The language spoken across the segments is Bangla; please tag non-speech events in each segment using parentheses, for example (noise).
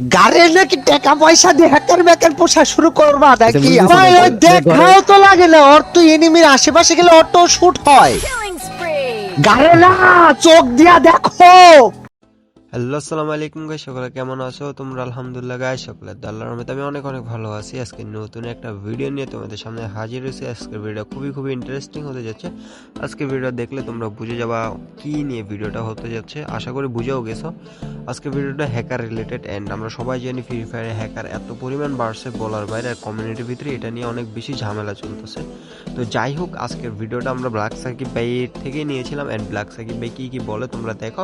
গাড়ি নাকি টাকা পয়সা দিয়ে হ্যাকার ম্যাকার পোষা শুরু করবা? নাকি বুঝেছি, ভাই, ওই দেখাও তো লাগে না ওর তো এনিমির আশেপাশে গেলে অটো শুট হয়। গাড়ে গাড়ি না চোখ দিয়া দেখো। হ্যালো, আসসালামু আলাইকুম গাইস, সকলে কেমন আছো? তোমরা আলহামদুলিল্লাহ গাইস, সকলে আল্লাহর রহমতে আমি অনেক অনেক ভালো আছি। আজকে নতুন একটা ভিডিও নিয়ে তোমাদের সামনে হাজির হয়েছি। আজকের ভিডিও খুবই খুবই ইন্টারেস্টিং হতে যাচ্ছে। আজকে ভিডিও দেখলে তোমরা বুঝে যাবা কি নিয়ে ভিডিওটা হতে যাচ্ছে। আশা করি বুঝেও গেছো। আজকে ভিডিওটা হ্যাকার রিলেটেড এন্ড আমরা সবাই জানি ফ্রি ফায়ারে হ্যাকার এত পরিমাণ বাড়ছে বলার বাইরে আর কমিউনিটির ভিতরে এটা নিয়ে অনেক বেশি ঝামেলা চলতেছে। তো যাই হোক, আজকের ভিডিওটা আমরা ব্ল্যাক সাকিব ভাইয়ের থেকে নিয়েছিলাম। এন্ড ব্ল্যাক সাকিব ভাই কি কি বলে তোমরা দেখো।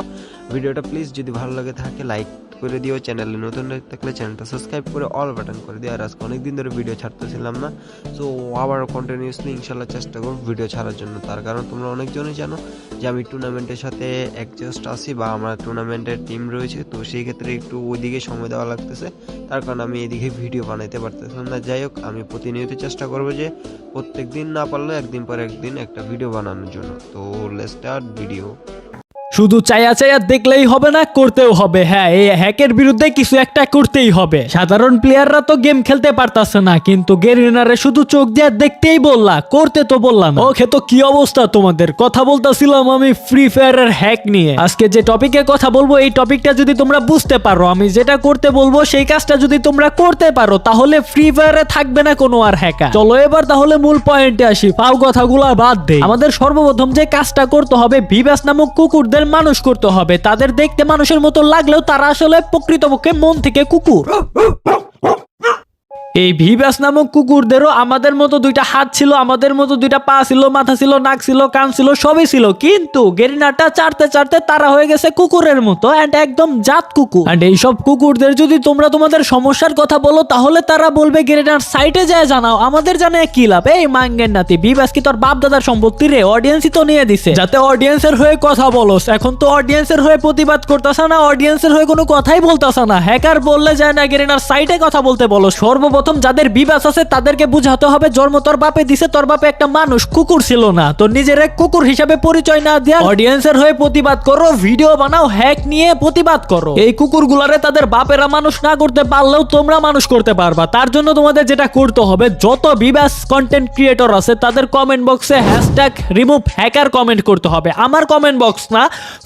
ভিডিওটা প্লিজ যদি ভালো লাগে থাকে লাইক করে দিও চ্যানেলে নতুন থাকলে চ্যানেলটা সাবস্ক্রাইব করে অল বাটন করে দিও। আর আজকে অনেকদিন ধরে ভিডিও ছাড়তেছিলাম না। সো আবার কন্টিনিউসলি ইনশাল্লাহ চেষ্টা করব ভিডিও ছাড়ার জন্য। তার কারণ তোমরা অনেকজনই জানো যে আমি টুর্নামেন্টের সাথে অ্যাডজাস্ট আছি বা আমার টুর্নামেন্টের টিম রয়েছে। তো সেই ক্ষেত্রে একটু ওইদিকে সময় দেওয়া লাগতেছে। তার কারণ আমি এদিকে ভিডিও বানাইতে পারতেছিলাম না। যাই হোক, আমি প্রতিনিয়ত চেষ্টা করব যে প্রত্যেক দিন না পারলে একদিন পর একদিন একটা ভিডিও বানানোর জন্য। তো লেটস স্টার্ট ভিডিও শুধু চায়া চায়া দেখলেই হবে না, করতেও হবে। হ্যাঁ এই হ্যাকের বিরুদ্ধে কিছু একটা করতেই হবে। সাধারণ প্লেয়াররা তো গেম খেলতে পারতাছে না, কিন্তু গেরিনারে শুধু চোখ দিয়ে দেখতেই বললা, করতে তো বললাম ওকে তো কি অবস্থা তোমাদের? কথা বলতাছিলাম আমি ফ্রি ফায়ারের হ্যাক নিয়ে। আজকে যে টপিকে কথা বলব, এই টপিকটা যদি তোমরা বুঝতে পারো, আমি যেটা করতে বলব, সেই কাজটা যদি তোমরা করতে পারো, তাহলে ফ্রি ফায়ারে থাকবে না কোনো আর হ্যাকার। চলো এবার তাহলে মূল পয়েন্টে আসি, পাও কথাগুলো বাদ দেই আমাদের সর্বপ্রথম যে কাজটা করতে হবে ভিভাস নামক কুকুরদের মানুষ করতে হবে। তাদের দেখতে মানুষের মতো লাগলেও তারা আসলে প্রকৃতপক্ষে মন থেকে কুকুর। (gasps) এই ভিবাস নামক কুকুরদেরও আমাদের মতো দুইটা হাত ছিল, আমাদের মতো দুইটা পা ছিল, মাথা ছিল, নাক ছিল, কান ছিল, সবই ছিল। কিন্তু গেরিনাটা চারতে চারতে তারা হয়ে গেছে কুকুরের মতো অ্যান্ড একদম জাত কুকুর। অ্যান্ড এইসব কুকুরদের যদি তোমরা তোমাদের সমস্যার কথা বলো, তাহলে তারা বলবে, গেরিনার সাইটে যায়, জানাও, আমাদের জানে কি লাভ? এই মাঙ্গের নাতি ভিবাস কি তোর বাপ দাদার সম্পত্তি রে? অডিয়েন্সই তো নিয়ে দিছে। যাতে অডিয়েন্সের হয়ে কথা বলো এখন তো অডিয়েন্সের হয়ে প্রতিবাদ করতেছ না অডিয়েন্সের হয়ে কোনো কথাই বলতেছ না। হ্যাকার বললে যায় না, গেরিনার সাইটে কথা বলতে বলো। সর্বপ্রথম যাদের বিবাস আছে, তাদেরকে বুঝাতে হবে, জন্ম তোর বাপে দিছে, তোর বাপে একটা মানুষ, কুকুর ছিল না। তো নিজের এক কুকুর হিসাবে পরিচয় না দিয়া অডিয়েন্সের হয়ে প্রতিবাদ করো ভিডিও বানাও হ্যাক নিয়ে প্রতিবাদ করো। এই কুকুরগুলারে তাদের বাপেরা মানুষ না করতে পারলেও তোমরা মানুষ করতে পারবা। তার জন্য তোমাদের যেটা করতে হবে, যত বিবাস কন্টেন্ট ক্রিয়েটর আছে, তাদের কমেন্ট বক্সে হ্যাশট্যাগ রিমুভ হ্যাকার কমেন্ট করতে হবে। আমার কমেন্ট বক্স না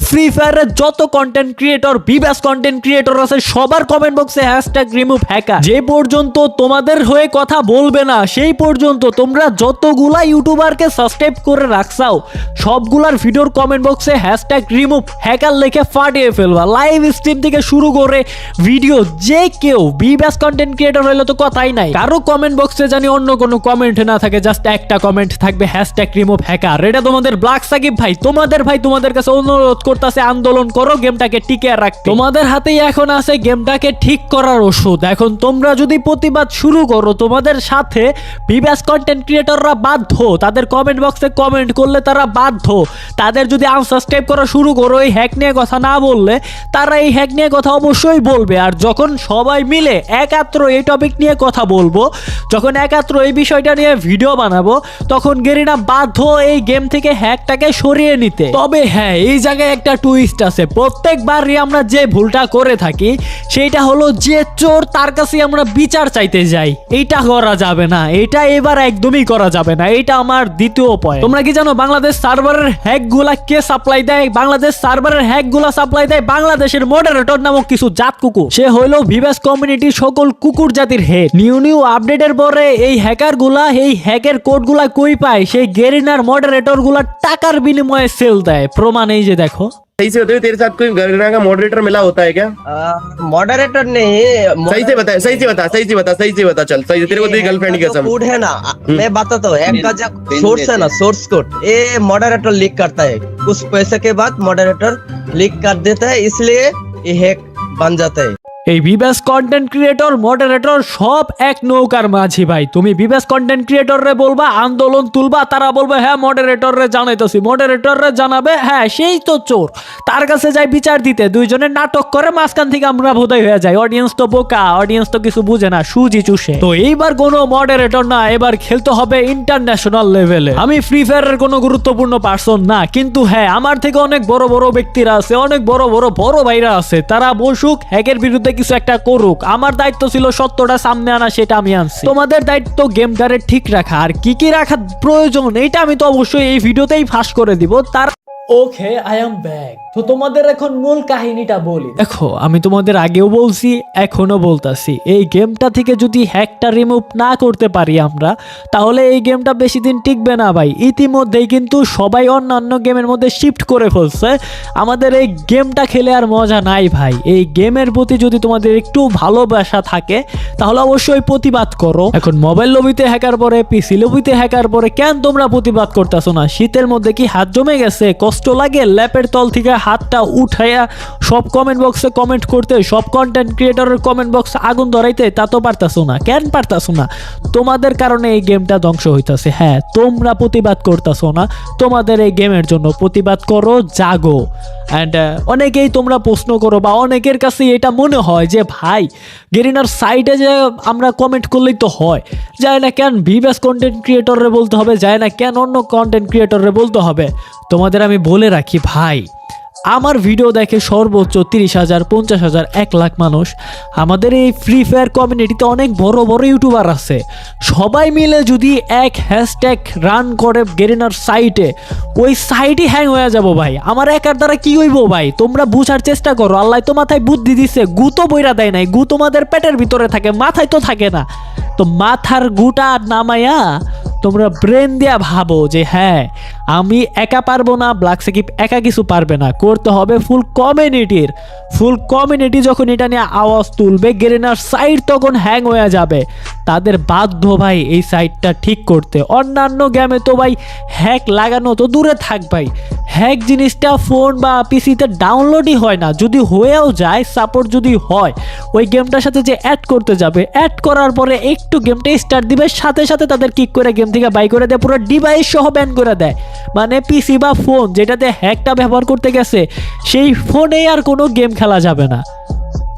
ফ্রি ফায়ারের যত কন্টেন্ট ক্রিয়েটর বিবাস কন্টেন্ট ক্রিয়েটর আছে, সবার কমেন্ট বক্সে হ্যাশট্যাগ রিমুভ হ্যাকার যে পর্যন্ত তোমাদের হয়ে কথা বলবে না। সেই পর্যন্ত তোমরা যতগুলা ইউটিউবারকে সাবস্ক্রাইব করে রাখছাও, সবগুলার ভিডিওর কমেন্ট বক্সে হ্যাশট্যাগ রিমুভ হ্যাকার লেখে ফাটিয়ে ফেলবা। লাইভ স্ট্রিম থেকে শুরু করে ভিডিও যে কেউ বি বিবাস কন্টেন্ট ক্রিয়েটর হলে তো কথাই নাই। কারও কমেন্ট বক্সে জানি অন্য কোনো কমেন্ট না থাকে জাস্ট একটা কমেন্ট থাকবে হ্যাশট্যাগ রিমুভ হ্যাকার এটা তোমাদের ব্ল্যাক সাকিব ভাই, তোমাদের ভাই তোমাদের কাছে অনুরোধ করতেছে, আন্দোলন করো গেমটাকে টিকে রাখতে। তোমাদের হাতেই এখন আছে গেমটাকে ঠিক করার ওষুধ। এখন তোমরা যদি প্রতিবাদ শুরু করো তোমাদের সাথে বিবাস কন্টেন্ট ক্রিয়েটররা বাধ্য। তাদের কমেন্ট বক্সে কমেন্ট করলে তারা বাধ্য। তাদের যদি আনসাবস্ক্রাইব করা শুরু করো, এই হ্যাক নিয়ে কথা না বললে তারা এই হ্যাক নিয়ে কথা অবশ্যই বলবে। আর যখন সবাই মিলে একাত্র এই টপিক নিয়ে কথা বলব, যখন একাত্র এই বিষয়টা নিয়ে ভিডিও বানাবো, তখন গেরিনা বাধ্য এই গেম থেকে হ্যাকটাকে সরিয়ে নিতে। তবে হ্যাঁ এই জায়গায় একটা টুইস্ট আছে। প্রত্যেকবারই আমরা যে ভুলটা করে থাকি, সেইটা হলো যে চোর তার কাছে আমরা বিচার চাইতে যাই, এইটা করা যাবে না এটা এবার একদমই করা যাবে না এটা আমার দ্বিতীয় পয়েন্ট তোমরা কি জানো, বাংলাদেশ সার্ভারের হ্যাকগুলা কে সাপ্লাই দেয়? বাংলাদেশ সার্ভারের হ্যাকগুলা সাপ্লাই দেয় বাংলাদেশের মডারেটর নামক কিছু জাত কুকুর। সে হইল ভিভাস কমিউনিটির সকল কুকুর জাতির হেড নিউ নিউ আপডেটের পরে এই হ্যাকারগুলা এই হ্যাকের কোডগুলা কই পায়? সেই গেরিনার মডারেটরগুলা টাকার বিনিময়ে সেল দেয়। প্রমাণ এই যে দেখো। सही से बताइए तेरे साथ कोई गरगरा का मॉडरेटर मिला होता है क्या? मॉडरेटर नहीं सही से बता सही से बता सही से बता सही से बता चल सही तेरे को तेरी गर्लफ्रेंड की कसम। कोड है ना मैं बताता हूँ एक का जो सोर्स है ना सोर्स कोड ये मॉडरेटर लीक करता है कुछ पैसे के बाद मॉडरेटर लीक कर देता है इसलिए ये हैक बन जाता है। এই বিবাস কন্টেন্ট ক্রিয়েটর মডারেটর সব এক নৌকার মাঝি ভাই। তুমি বিবাস কন্টেন্ট ক্রিয়েটর রে বলবা, আন্দোলন তুলবা, তারা বলবে হ্যাঁ মডারেটর রে জানাইতেছি। মডারেটর রে জানাবে হ্যাঁ সেই তো চোর। তার কাছে যাই বিচার দিতে দুইজনে নাটক করে মাঝখান থেকে আমরা বোধহয় হয়ে যাই। অডিয়েন্স তো বোকা অডিয়েন্স তো কিছু বুঝে না, সুজি চুষে। তো এইবার কোনো মডারেটর না, এবার খেলতে হবে ইন্টারন্যাশনাল লেভেলে আমি ফ্রি ফায়ারের কোনো গুরুত্বপূর্ণ পার্সন না, কিন্তু হ্যাঁ আমার থেকে অনেক বড় বড় ব্যক্তিরা আছে, অনেক বড় বড় বড় ভাইরা আছে। তারা বসুক হ্যাকের বিরুদ্ধে কিছু একটা করুক, আমার দায়িত্ব ছিল সত্যটা সামনে আনা, সেটা আমি আনছি। তোমাদের দায়িত্ব গেমটারে ঠিক রাখা, আর কি কি রাখা প্রয়োজন এটা আমি তো অবশ্যই এই ভিডিওতেই ফাঁস করে দিব। তার ওকে আই এম ব্যাক তো তোমাদের এখন মূল কাহিনীটা বলি। দেখো, আমি তোমাদের আগেও বলছি এখনও বলতাছি। এই গেমটা থেকে যদি হ্যাকটা রিমুভ না করতে পারি আমরা, তাহলে এই গেমটা বেশি দিন টিকবে না ভাই। ইতিমধ্যেই কিন্তু সবাই অন্যান্য গেমের মধ্যে শিফট করে ফেলছে। আমাদের এই গেমটা খেলে আর মজা নাই ভাই। এই গেমের প্রতি যদি তোমাদের একটু ভালোবাসা থাকে, তাহলে অবশ্যই প্রতিবাদ করো। এখন মোবাইল লবিতে হ্যাকার পরে পিসি লবিতে হ্যাকার পরে কেন তোমরা প্রতিবাদ করতেছো না? শীতের মধ্যে কি হাত জমে গেছে? কষ্ট লাগে, ল্যাপের তল থেকে হাতটা উঠাইয়া সব কমেন্ট বক্সে কমেন্ট করতে, সব কন্টেন্ট ক্রিয়েটরের কমেন্ট বক্সে আগুন ধরাইতে, তা তো পারতাছো না। কেন পারতাছো না? তোমাদের কারণে এই গেমটা ধ্বংস হইতাছে। হ্যাঁ তোমরা প্রতিবাদ করতাছো না। তোমাদের এই গেমের জন্য প্রতিবাদ করো, জাগো। অ্যান্ড অনেকেই তোমরা প্রশ্ন করো বা অনেকের কাছে এটা মনে হয় যে, ভাই, গেরিনার সাইটে যে আমরা কমেন্ট করলেই তো হয়। যায় না কেন ভিভাস কন্টেন্ট ক্রিয়েটররে বলতে হবে, যায় না কেন অন্য কন্টেন্ট ক্রিয়েটররে বলতে হবে? তোমাদের আমি বলে রাখি, ভাই, আমার ভিডিও দেখে সর্বোচ্চ তিরিশ হাজার, পঞ্চাশ হাজার, এক লাখ মানুষ, আমাদের এই ফ্রি ফায়ার কমিউনিটিতে অনেক বড় বড় ইউটিউবার আছে। সবাই মিলে যদি এক হ্যাশট্যাগ রান করে গেরিনার সাইটে ওই সাইটই হ্যাং হয়ে যাব ভাই। আমার একার দ্বারা কি হইব ভাই? তোমরা বুঝার চেষ্টা করো। আল্লাহ তো মাথায় বুদ্ধি দিছে গু তো বইরা দেয় নাই। গু তোমাদের পেটের ভিতরে থাকে, মাথায় তো থাকে না। তো মাথার গুটা নামাইয়া তোমরা ব্রেন দিয়া ভাবো যে হ্যাঁ আমি একা পারব না ব্ল্যাক সাকিব একা কিছু পারবে না। করতে হবে ফুল কমিউনিটির ফুল কমিউনিটি যখন এটা নিয়ে আওয়াজ তুলবে গেরেনার সাইড তখন হ্যাং হয়ে যাবে। তাদের বাধ্য ভাই এই সাইটটা ঠিক করতে। অন্যান্য গেমে তো ভাই হ্যাক লাগানো তো দূরে থাক ভাই। হ্যাক জিনিসটা ফোন বা পিসিতে ডাউনলোডই হয় না। যদি হয়েও যায় সাপোর্ট যদি হয়, ওই গেমটার সাথে যে অ্যাড করতে যাবে অ্যাড করার পরে একটু গেমটা স্টার্ট দিবে, সাথে সাথে তাদের কিক করে গেম থেকে বাই করে দেয়, পুরো ডিভাইস সহ ব্যান করে দেয়। মানে পিসি বা ফোন যেটাতে হ্যাকটা ব্যবহার করতে গেছে, সেই ফোনেই আর কোনো গেম খেলা যাবে না।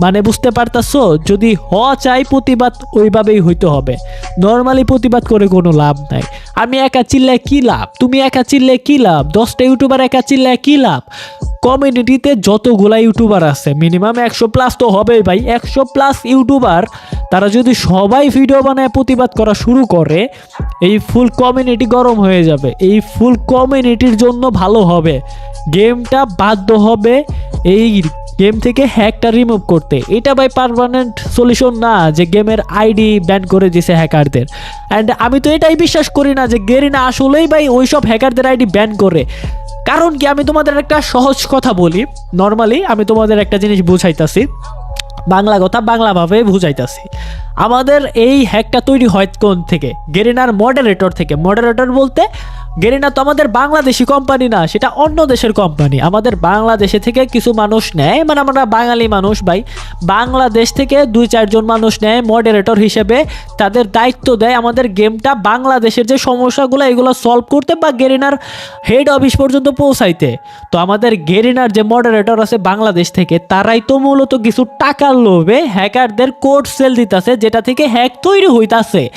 মানে বুঝতে পারতাছো? যদি হ চাই, প্রতিবাদ ওইভাবেই হইতে হবে। নর্মালি প্রতিবাদ করে কোনো লাভ নাই। আমি একা চিল্লায় কি লাভ? তুমি একা চিল্লে কি লাভ? দশটা ইউটিউবার একা চিল্লায় কি লাভ? কমিউনিটিতে যতগুলা ইউটিউবার আছে মিনিমাম একশো প্লাস তো হবেই ভাই। একশো প্লাস ইউটিউবার, তারা যদি সবাই ভিডিও বানায়, প্রতিবাদ করা শুরু করে, এই ফুল কমিউনিটি গরম হয়ে যাবে। এই ফুল কমিউনিটির জন্য ভালো হবে। গেমটা বাধ্য হবে এই গেম থেকে হ্যাকটা রিমুভ করতে। এটা বাই পারমানেন্ট সলিউশন না যে গেমের আইডি ব্যান করে দিছে হ্যাকারদের অ্যান্ড আমি তো এটাই বিশ্বাস করি না যে গেরিনা আসলেই ভাই ওইসব হ্যাকারদের আইডি ব্যান করে। কারণ কি? আমি তোমাদের একটা সহজ কথা বলি। নর্মালি আমি তোমাদের একটা জিনিস বুঝাইতাছি। বাংলা কথা বাংলাভাবে বুঝাইতাছি। আমাদের এই হ্যাকটা তৈরি হয় কোন থেকে? গেরিনার মডারেটর থেকে। মডারেটর বলতে গেরিনা তো আমাদের বাংলাদেশি কোম্পানি না, সেটা অন্য দেশের কোম্পানি আমাদের বাংলাদেশে থেকে কিছু মানুষ নেয় মানে আমরা বাঙালি মানুষ ভাই। বাংলাদেশ থেকে দুই, চারজন মানুষ নেয় মডারেটর হিসেবে। তাদের দায়িত্ব দেয় আমাদের গেমটা বাংলাদেশের যে সমস্যাগুলো, এগুলো সলভ করতে বা গেরিনার হেড অফিস পর্যন্ত পৌঁছাইতে। তো আমাদের গেরিনার যে মডারেটর আছে বাংলাদেশ থেকে, তারাই তো মূলত কিছু টাকার লোভে হ্যাকারদের কোড সেল দিতেছে, যেটা থেকে হ্যাক তৈরি হইতাছে।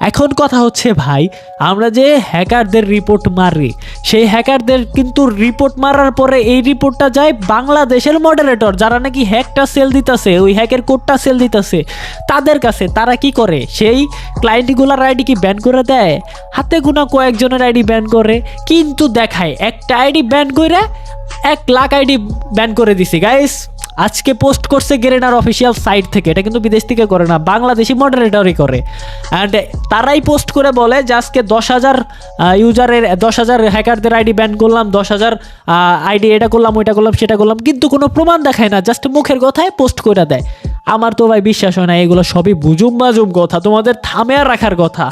এখন কথা হচ্ছে ভাই, আমরা যে হ্যাকারদের রিপোর্ট মারি, সেই হ্যাকারদের কিন্তু রিপোর্ট মারার পরে এই রিপোর্টটা যায় বাংলাদেশের মডারেটর যারা নাকি হ্যাকটা সেল দিতেছে, ওই হ্যাকের কোডটা সেল দিতেছে। তাদের কাছে তারা কি করে? সেই ক্লায়েন্টগুলোর আইডি কি ব্যান করে দেয়? হাতে গোনা কয়েকজনের আইডি ব্যান করে, কিন্তু দেখায় একটা আইডি ব্যান করে এক লাখ আইডি ব্যান করে দিছি। গাইস আজকে পোস্ট করছে গেরেনার অফিসিয়াল সাইট থেকে। এটা কিন্তু বিদেশ থেকে করে না, বাংলাদেশি মডারেটরই করে। অ্যান্ড তারাই পোস্ট করে বলে যে আজকে দশ হাজার ইউজারের দশ হাজার হ্যাকারদের আইডি ব্যান করলাম, দশ হাজার আইডি এটা করলাম, ওইটা করলাম, সেটা করলাম, কিন্তু কোনো প্রমাণ দেখায় না জাস্ট মুখের কথায় পোস্ট করে দেয়। আমার তো ভাই বিশ্বাস হয় না, এগুলো সবই বুজুম বাজুম কথা, তোমাদের থামে রাখার কথা।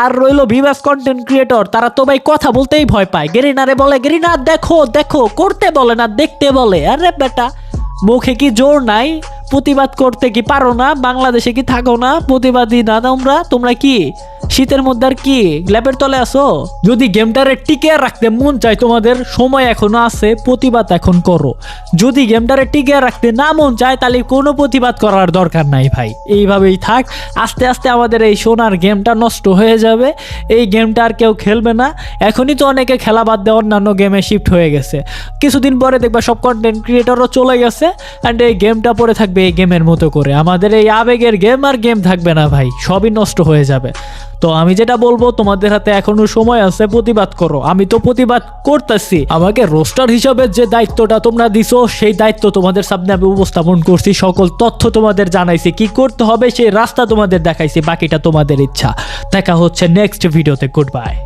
আর রইল ভিভাস কন্টেন্ট ক্রিয়েটর তারা তো ভাই কথা বলতেই ভয় পায়। গেরিনারে বলে গেরিনা দেখো দেখো, করতে বলে না, দেখতে বলে। আরে বেটা মুখে কি জোর নাই? প্রতিবাদ করতে কি পারো না? বাংলাদেশে কি থাকো না? প্রতিবাদী না তোমরা? তোমরা কি? শীতের মধ্যে আর কি? ল্যাপের তলে আসো যদি গেমটারে টিকে রাখতে মন চায় তোমাদের, সময় এখনও আছে, প্রতিবাদ এখন করো। যদি গেমটারে টিকে রাখতে না মন চায়, তাহলে কোনো প্রতিবাদ করার দরকার নাই ভাই। এইভাবেই থাক। আস্তে আস্তে আমাদের এই সোনার গেমটা নষ্ট হয়ে যাবে। এই গেমটা আর কেউ খেলবে না। এখনই তো অনেকে খেলা বাদ দিয়ে অন্যান্য গেমে শিফট হয়ে গেছে। কিছুদিন পরে দেখবা সব কন্টেন্ট ক্রিয়েটরও চলে গেছে। অ্যান্ড এই গেমটা পরে থাকবে থাকবে এই গেমের মতো করে। আমাদের এই আবেগের গেম আর গেম থাকবে না ভাই, সবই নষ্ট হয়ে যাবে। তো আমি যেটা বলব, তোমাদের হাতে এখনও সময় আছে, প্রতিবাদ করো। আমি তো প্রতিবাদ করতেছি। আমাকে রোস্টার হিসাবে যে দায়িত্বটা তোমরা দিছো, সেই দায়িত্ব তোমাদের সামনে আমি উপস্থাপন করছি। সকল তথ্য তোমাদের জানাইছি, কি করতে হবে, সেই রাস্তা তোমাদের দেখাইছি, বাকিটা তোমাদের ইচ্ছা। দেখা হচ্ছে নেক্সট ভিডিওতে গুড বাই